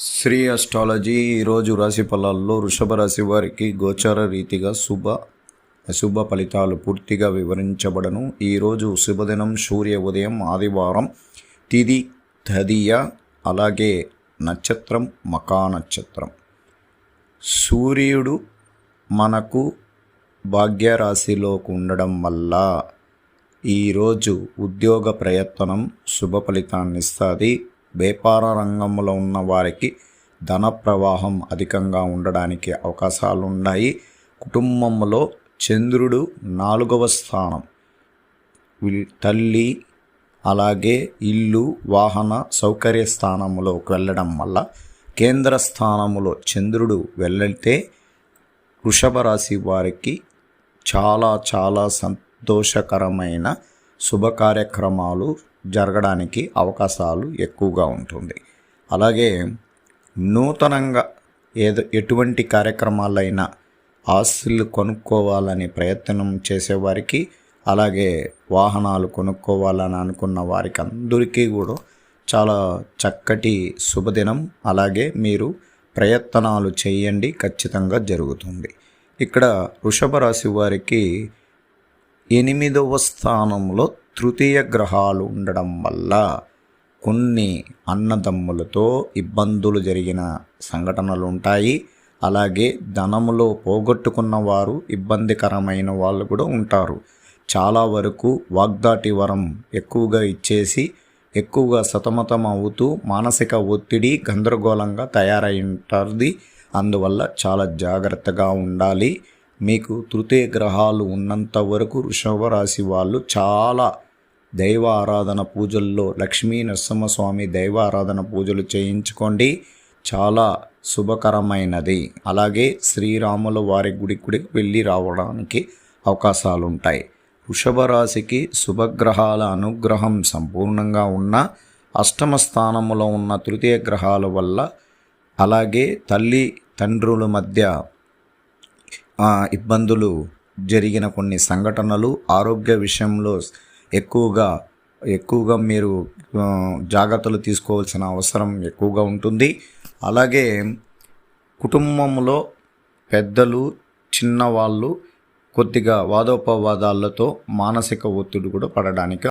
Shri astrology ఈరోజు రాశి ఫలాల్లో వృషభ రాశి వారికి గోచార రీతిగా శుభ అశుభ ఫలితాలు పూర్తిగా వివరించబడను. ఈరోజు శుభదినం సూర్య ఉదయం ఆదివారం తిది తదియ అలాగే నక్షత్రం మకా నక్షత్రం. సూర్యుడు మనకు భాగ్యరాశిలోకి ఉండడం వల్ల ఈరోజు ఉద్యోగ ప్రయత్నం శుభ ఫలితాన్ని ఇస్తుంది. వ్యాపార రంగంలో ఉన్న వారికి ధన ప్రవాహం అధికంగా ఉండడానికి అవకాశాలు ఉన్నాయి కుటుంబంలో చంద్రుడు నాలుగవ స్థానం. తల్లి అలాగే ఇల్లు వాహన సౌకర్య స్థానంలోకి వెళ్ళడం వల్ల కేంద్ర స్థానములో చంద్రుడు వెళ్ళితే వృషభ రాశి వారికి చాలా చాలా సంతోషకరమైన శుభ కార్యక్రమాలు జరగడానికి అవకాశాలు ఎక్కువగా ఉంటుంది. అలాగే నూతనంగా ఏదో ఎటువంటి కార్యక్రమాలైనా ఆస్తులు కొనుక్కోవాలని ప్రయత్నం చేసేవారికి అలాగే వాహనాలు కొనుక్కోవాలని అనుకున్న వారికి అందరికీ కూడా చాలా చక్కటి శుభదినం. అలాగే మీరు ప్రయత్నాలు చేయండి ఖచ్చితంగా జరుగుతుంది. ఇక్కడ వృషభ రాశి వారికి ఎనిమిదవ స్థానంలో తృతీయ గ్రహాలు ఉండడం వల్ల కొన్ని అన్నదమ్ములతో ఇబ్బందులు జరిగిన సంఘటనలు ఉంటాయి అలాగే ధనములో పోగొట్టుకున్న వారు ఇబ్బందికరమైన వాళ్ళు కూడా ఉంటారు. చాలా వరకు వాగ్దాటి వరం ఎక్కువగా ఇచ్చేసి ఎక్కువగా సతమతం అవుతూ మానసిక ఒత్తిడి గందరగోళంగా తయారై ఉంటుంది అందువల్ల చాలా జాగ్రత్తగా ఉండాలి. మీకు తృతీయ గ్రహాలు ఉన్నంత వరకు వృషభ రాశి వాళ్ళు చాలా దైవ ఆరాధన పూజల్లో లక్ష్మీ నరసింహస్వామి దైవ ఆరాధన పూజలు చేయించుకోండి. చాలా శుభకరమైనది. అలాగే శ్రీరాముల వారి గుడి గుడికి వెళ్ళి రావడానికి అవకాశాలు ఉంటాయి వృషభ రాశికి శుభగ్రహాల అనుగ్రహం సంపూర్ణంగా ఉన్న అష్టమ స్థానంలో ఉన్న తృతీయ గ్రహాల వల్ల అలాగే తల్లి తండ్రుల మధ్య ఇబ్బందులు జరిగిన కొన్ని సంఘటనలు ఆరోగ్య విషయంలో ఎక్కువగా ఎక్కువగా మీరు జాగ్రత్తలు తీసుకోవాల్సిన అవసరం ఎక్కువగా ఉంటుంది. అలాగే కుటుంబంలో పెద్దలు చిన్నవాళ్ళు కొద్దిగా వాదోపవాదాలతో మానసిక ఒత్తిడి కూడా పడడానికి